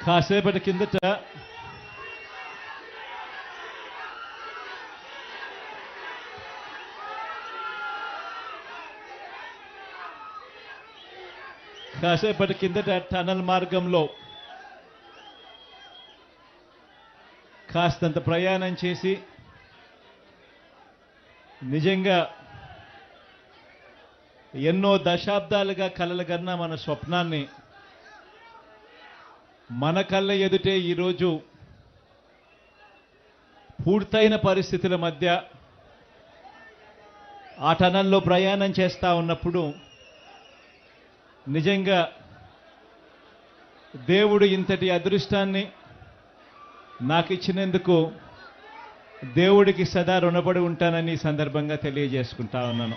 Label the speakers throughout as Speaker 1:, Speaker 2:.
Speaker 1: కాసేపటి కిందట కాసేపటి కిందట టనల్ మార్గంలో కాస్తంత ప్రయాణం చేసి నిజంగా ఎన్నో దశాబ్దాలుగా కలలుగన్న మన స్వప్నాన్ని మన కళ్ళ ఎదుటే ఈరోజు పూర్తయిన పరిస్థితుల మధ్య ఆ టనల్లో ప్రయాణం చేస్తూ ఉన్నప్పుడు నిజంగా దేవుడు ఇంతటి అదృష్టాన్ని నాకు ఇచ్చినందుకు దేవుడికి సదా రుణపడి ఉంటానని ఈ సందర్భంగా తెలియజేసుకుంటా ఉన్నాను.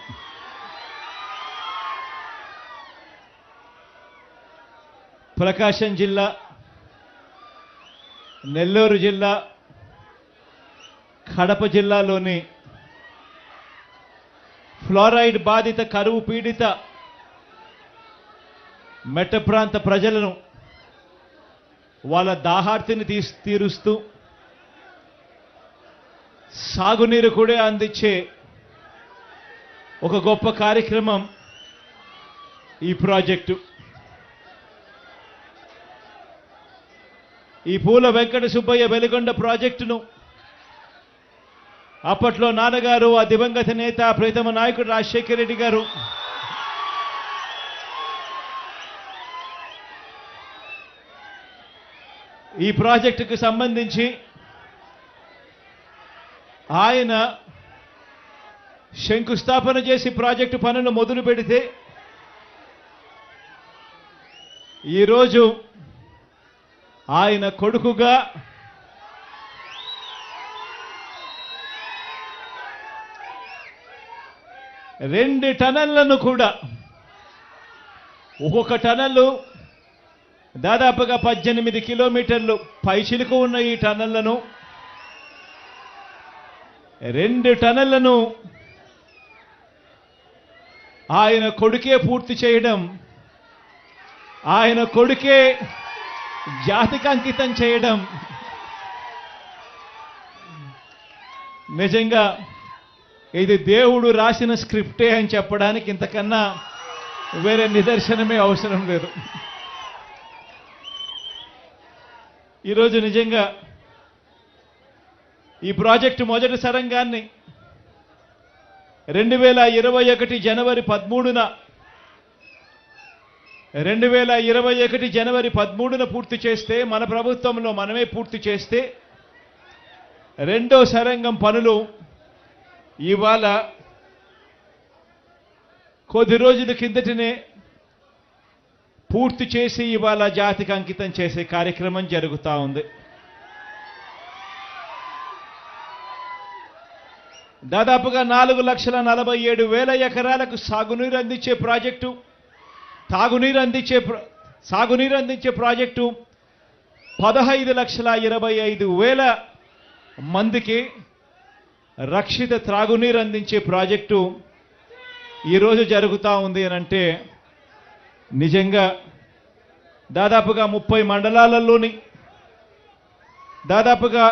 Speaker 1: ప్రకాశం జిల్లా నెల్లూరు జిల్లా కడప జిల్లాలోని ఫ్లోరైడ్ బాధిత కరువు పీడిత మెట్ట ప్రాంత ప్రజలను వాళ్ళ దాహార్తిని తీ తీరుస్తూ సాగునీరు కూడా అందించే ఒక గొప్ప కార్యక్రమం ఈ ప్రాజెక్టు. ఈ పూల వెంకట సుబ్బయ్య వెలుగొండ ప్రాజెక్టును అప్పట్లో నాన్నగారు ఆ దివంగత నేత ప్రీతమ నాయకుడు రాజశేఖర రెడ్డి గారు ఈ ప్రాజెక్టుకు సంబంధించి ఆయన శంకుస్థాపన చేసి ప్రాజెక్టు పనులు మొదలు పెడితే ఈరోజు ఆయన కొడుకుగా రెండు టనళ్ళను కూడా. ఒక్కొక్క టనల్లు దాదాపుగా పద్దెనిమిది కిలోమీటర్లు పైచిలుకు ఉన్న ఈ టనళ్ళను రెండు టనళ్ళను ఆయన కొడుకే పూర్తి చేయడం ఆయన కొడుకే జాతికి అంకితం చేయడం. నిజంగా ఇది దేవుడు రాసిన స్క్రిప్టే అని చెప్పడానికి ఇంతకన్నా వేరే నిదర్శనమే అవసరం లేదు. ఈరోజు నిజంగా ఈ ప్రాజెక్టు మొదటి సరంగాన్ని రెండు వేల ఇరవై ఒకటి జనవరి పదమూడున రెండు వేల ఇరవై ఒకటి జనవరి పదమూడున పూర్తి చేస్తే మన ప్రభుత్వంలో మనమే పూర్తి చేస్తే రెండో సరంగం పనులు ఇవాళ కొద్ది రోజుల కిందటనే పూర్తి చేసి ఇవాళ జాతికి అంకితం చేసే కార్యక్రమం జరుగుతూ ఉంది. దాదాపుగా నాలుగు లక్షల నలభై ఏడు వేల ఎకరాలకు సాగునీరు అందించే ప్రాజెక్టు తాగునీరు అందించే సాగునీరు అందించే ప్రాజెక్టు పదహైదు లక్షల ఇరవై ఐదు వేల మందికి రక్షిత త్రాగునీరు అందించే ప్రాజెక్టు ఈరోజు జరుగుతూ ఉంది అని అంటే నిజంగా దాదాపుగా ముప్పై మండలాలలోని దాదాపుగా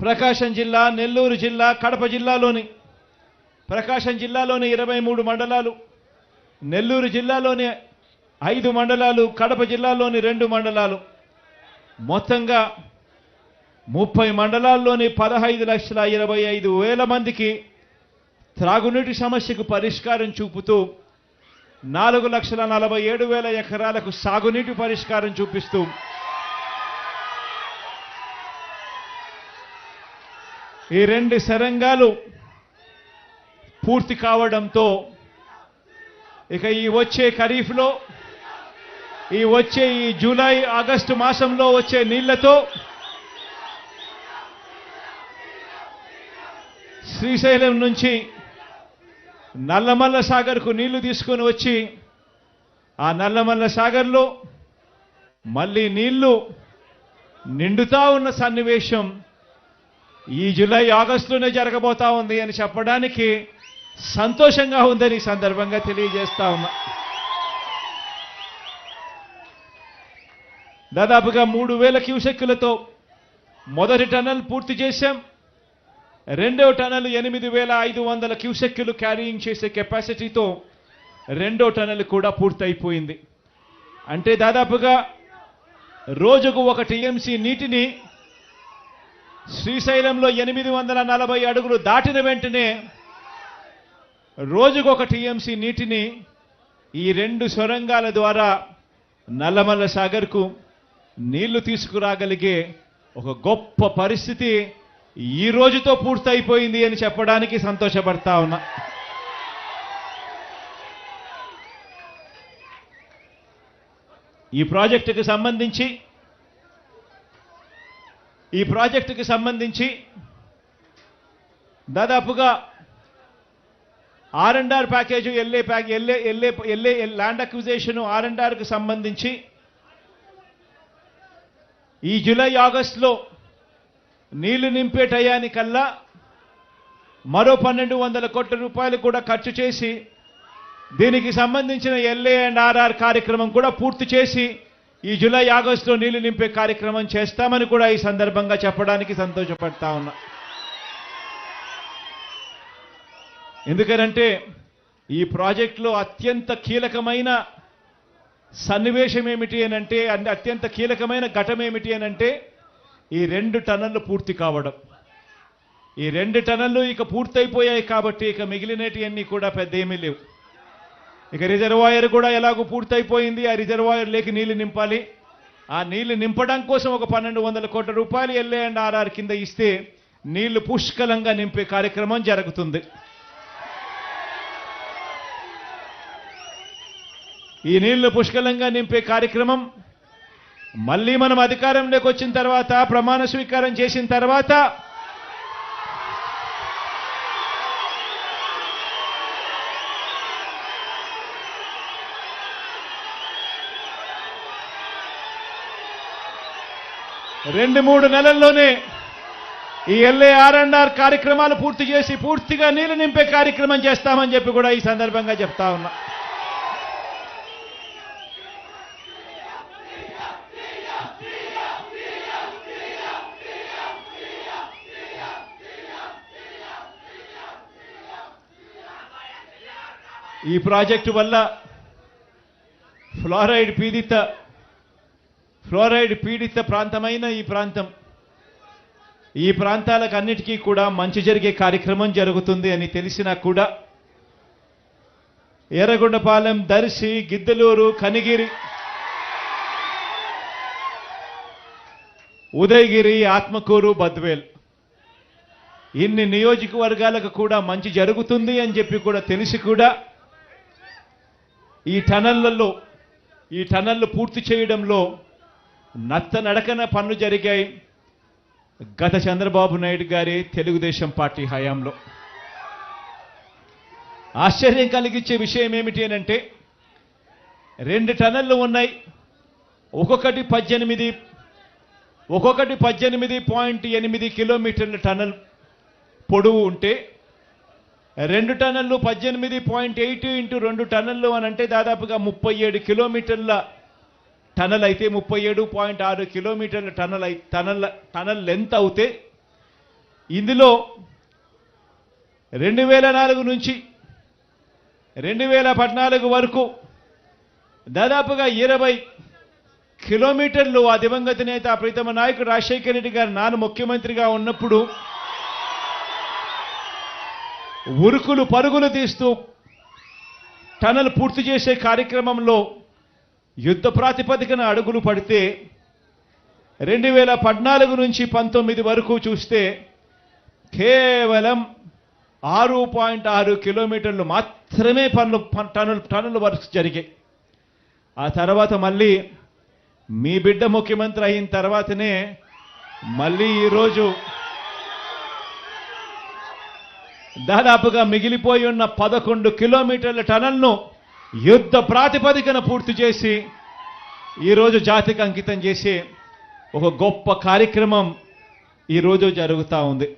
Speaker 1: ప్రకాశం జిల్లా నెల్లూరు జిల్లా కడప జిల్లాలోని ప్రకాశం జిల్లాలోని ఇరవై మూడు మండలాలు నెల్లూరు జిల్లాలోని ఐదు మండలాలు కడప జిల్లాలోని రెండు మండలాలు. మొత్తంగా ముప్పై మండలాల్లోని పదహైదు లక్షల ఇరవై ఐదు వేల మందికి త్రాగునీటి సమస్యకు పరిష్కారం చూపుతూ నాలుగు లక్షల నలభై ఏడు వేల ఎకరాలకు సాగునీటి పరిష్కారం చూపిస్తూ. ఈ రెండు సరంగాలు పూర్తి కావడంతో ఇక ఈ వచ్చే ఖరీఫ్లో ఈ వచ్చే ఈ జూలై ఆగస్టు మాసంలో వచ్చే నీళ్ళతో శ్రీశైలం నుంచి నల్లమల్ల సాగర్కు నీళ్ళు తీసుకొని వచ్చి ఆ నల్లమల్ల సాగర్లో మళ్ళీ నీళ్ళు నిండుతా ఉన్న సన్నివేశం ఈ జూలై ఆగస్టులోనే జరగబోతా ఉంది అని చెప్పడానికి సంతోషంగా ఉందని సందర్భంగా తెలియజేస్తా. ఉన్నా దాదాపుగా మూడు వేల క్యూసెక్కులతో మొదటి టన్నల్ పూర్తి చేశాం. రెండో టన్నల్ ఎనిమిది వేల ఐదు వందల క్యూసెక్కులు క్యారీయింగ్ చేసే కెపాసిటీతో రెండో టన్నల్ కూడా పూర్తయిపోయింది. అంటే దాదాపుగా రోజుకు ఒక టీఎంసీ నీటిని శ్రీశైలంలో ఎనిమిది వందల నలభై అడుగులు దాటిన వెంటనే రోజుకు ఒక టీఎంసీ నీటిని ఈ రెండు సొరంగాల ద్వారా నల్లమల్ల సాగర్కు నీళ్ళు తీసుకురాగలిగే ఒక గొప్ప పరిస్థితి ఈ రోజుతో పూర్తయిపోయింది అని చెప్పడానికి సంతోషపడతా ఉన్నా. ఈ ప్రాజెక్టుకి సంబంధించి ఈ ప్రాజెక్టుకి సంబంధించి దాదాపుగా R and R package LA pack LA LA LA land acquisition R and ఆర్కి సంబంధించి. ఈ జూలై ఆగస్టులో నీళ్ళు నింపే టయానికల్లా మరో పన్నెండు వందల కోట్ల రూపాయలు కూడా ఖర్చు చేసి దీనికి సంబంధించిన ఎల్ఏ అండ్ ఆర్ఆర్ కార్యక్రమం కూడా పూర్తి చేసి ఈ జూలై ఆగస్టులో నీళ్ళు నింపే కార్యక్రమం చేస్తామని కూడా ఈ సందర్భంగా చెప్పడానికి సంతోషపడతా ఉన్నా. ఎందుకనంటే ఈ ప్రాజెక్టులో అత్యంత కీలకమైన సన్నివేశం ఏమిటి అని అంటే అత్యంత కీలకమైన ఘటం ఏమిటి అని అంటే ఈ రెండు టన్నులు పూర్తి కావడం. ఈ రెండు టన్నులు ఇక పూర్తయిపోయాయి కాబట్టి ఇక మిగిలినటివన్నీ కూడా పెద్ద ఏమీ లేవు. ఇక రిజర్వాయర్ కూడా ఎలాగో పూర్తయిపోయింది ఆ రిజర్వాయర్ లేకి నీళ్ళు నింపాలి. ఆ నీళ్ళు నింపడం కోసం ఒక పన్నెండు వందల కోట్ల రూపాయలు ఎల్ఏ అండ్ ఆర్ఆర్ కింద ఇస్తే నీళ్ళు పుష్కలంగా నింపే కార్యక్రమం జరుగుతుంది. ఈ నీళ్ళు పుష్కలంగా నింపే కార్యక్రమం మళ్ళీ మనం అధికారంలోకి వచ్చిన తర్వాత ప్రమాణ స్వీకారం చేసిన తర్వాత రెండు మూడు నెలల్లోనే ఈ ఎల్ఏ ఆర్ అండ్ ఆర్ కార్యక్రమాలు పూర్తి చేసి పూర్తిగా నీళ్ళు నింపే కార్యక్రమం చేస్తామని చెప్పి కూడా ఈ సందర్భంగా చెప్తా ఉన్నా. ఈ ప్రాజెక్టు వల్ల ఫ్లోరైడ్ పీడిత ఫ్లోరైడ్ పీడిత ప్రాంతమైన ఈ ప్రాంతం. ఈ ప్రాంతాలకు అన్నిటికీ కూడా మంచి జరిగే కార్యక్రమం జరుగుతుంది అని తెలిసినా కూడా ఎర్రగొండపాలెం దర్శి గిద్దలూరు కనిగిరి ఉదయగిరి ఆత్మకూరు బద్వేల్. ఇన్ని నియోజకవర్గాలకు కూడా మంచి జరుగుతుంది అని చెప్పి కూడా తెలిసి కూడా ఈ టనళ్ళలో ఈ టనళ్ళు పూర్తి చేయడంలో నత్త నడకన పనులు జరిగాయి. గత చంద్రబాబు నాయుడు గారి తెలుగుదేశం పార్టీ హయాంలో. ఆశ్చర్యం కలిగించే విషయం ఏమిటి అనంటే అంటే రెండు టనళ్ళు ఉన్నాయి. ఒక్కొక్కటి పద్దెనిమిది ఒక్కొక్కటి పద్దెనిమిది పాయింట్ ఎనిమిది కిలోమీటర్ల టనల్ పొడవు ఉంటే రెండు టన్నులు పద్దెనిమిది పాయింట్ ఎయిట్ ఇంటూ రెండు టన్నులు అని అంటే దాదాపుగా ముప్పై ఏడు కిలోమీటర్ల టనల్ అయితే ముప్పై ఏడు పాయింట్ ఆరు కిలోమీటర్ల టనల్ అయి టనల్ టనల్ లెంత్ అవుతే ఇందులో రెండు వేల నాలుగు నుంచి రెండు వేల పద్నాలుగు వరకు దాదాపుగా ఇరవై కిలోమీటర్లు ఆ దివంగత నేత ప్రీతమ నాయకుడు రాజశేఖర రెడ్డి గారు నాన్న ముఖ్యమంత్రిగా ఉన్నప్పుడు ఉరుకులు పరుగులు తీస్తూ టనల్ పూర్తి చేసే కార్యక్రమంలో యుద్ధ ప్రాతిపదికన అడుగులు పడితే రెండు వేల పద్నాలుగు నుంచి పంతొమ్మిది వరకు చూస్తే కేవలం ఆరు పాయింట్ ఆరు కిలోమీటర్లు మాత్రమే పనులు పన్- టన్నులు టన్నుల వర్క్స్ జరిగాయి ఆ తర్వాత మళ్ళీ మీ బిడ్డ ముఖ్యమంత్రి అయిన తర్వాతనే మళ్ళీ ఈరోజు దాదాపుగా మిగిలిపోయి ఉన్న పదకొండు కిలోమీటర్ల టనల్ను యుద్ధ ప్రాతిపదికన పూర్తి చేసి ఈరోజు జాతికి అంకితం చేసే ఒక గొప్ప కార్యక్రమం ఈరోజు జరుగుతూ ఉంది.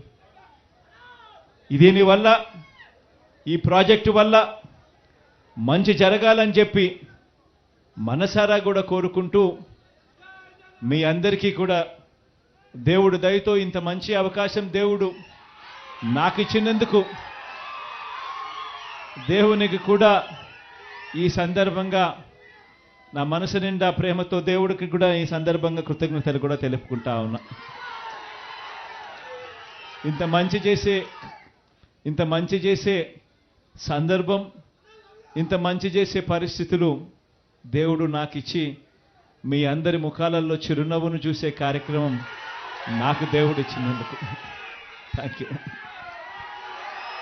Speaker 1: దీనివల్ల ఈ ప్రాజెక్టు వల్ల మంచి జరగాలని చెప్పి మనసారా కూడా కోరుకుంటూ మీ అందరికీ కూడా దేవుడు దయతో ఇంత మంచి అవకాశం దేవుడు నాకు ఇచ్చినందుకు దేవునికి కూడా ఈ సందర్భంగా నా మనసు నిండా ప్రేమతో దేవుడికి కూడా ఈ సందర్భంగా కృతజ్ఞతలు కూడా తెలుపుకుంటా ఉన్నా. ఇంత మంచి చేసే ఇంత మంచి చేసే సందర్భం ఇంత మంచి చేసే పరిస్థితులు దేవుడు నాకు ఇచ్చి మీ అందరి ముఖాలలో చిరునవ్వును చూసే కార్యక్రమం నాకు దేవుడు ఇచ్చినందుకు థ్యాంక్ యూ